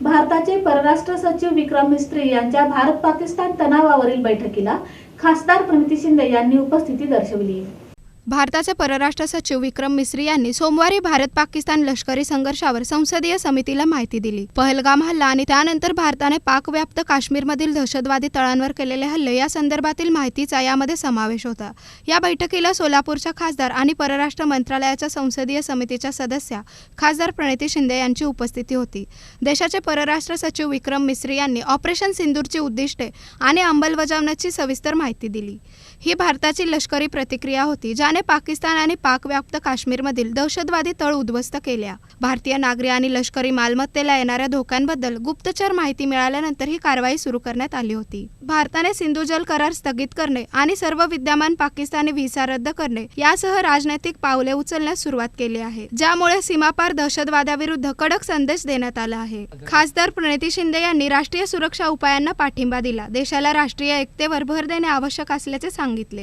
भारताचे परराष्ट्र सचिव विक्रम मिस्त्री यांच्या भारत पाकिस्तान तणावावरील बैठकीला खासदार प्रणिती शिंदे यांनी उपस्थिती दर्शवली. भारताचे परराष्ट्र सचिव विक्रम मिस्री यांनी सोमवारी भारत पाकिस्तान लष्करी संघर्षावर संसदीय समितीला माहिती दिली. पहलगाम हल्ला आणि त्यानंतर भारताने पाकव्याप्त काश्मीरमधील दहशतवादी तळांवर केलेले हल्ले या संदर्भातील माहितीचा यामध्ये समावेश होता. या बैठकीला सोलापूरच्या खासदार आणि परराष्ट्र मंत्रालयाच्या संसदीय समितीच्या सदस्या खासदार प्रणिती शिंदे यांची उपस्थिती होती. देशाचे परराष्ट्र सचिव विक्रम मिस्री यांनी ऑपरेशन सिंदूरची उद्दिष्टे आणि अंमलबजावणीची सविस्तर माहिती दिली. ही भारताची लष्करी प्रतिक्रिया होती ज्याने पाकिस्तान आणि पाकव्याप्त काश्मीरमधील दहशतवादी तळ उद्ध्वस्त केल्या. भारतीय नागरी आणि लष्करी मालमत्तेला येणाऱ्या धोक्यांबद्दल गुप्तचर माहिती मिळाल्यानंतर ही कारवाई सुरू करण्यात आली होती. भारताने सिंधू जल करार स्थगित करणे आणि सर्व विद्यमान पाकिस्तानी व्हिसा रद्द करणे यासह राजनैतिक पावले उचलण्यास सुरुवात केली आहे ज्यामुळे सीमापार दहशतवादाविरुद्ध कडक संदेश देण्यात आला आहे. खासदार प्रणिती शिंदे यांनी राष्ट्रीय सुरक्षा उपायांना पाठिंबा दिला. देशाला राष्ट्रीय एकतेवर भर देणे आवश्यक असल्याचे सांगितले.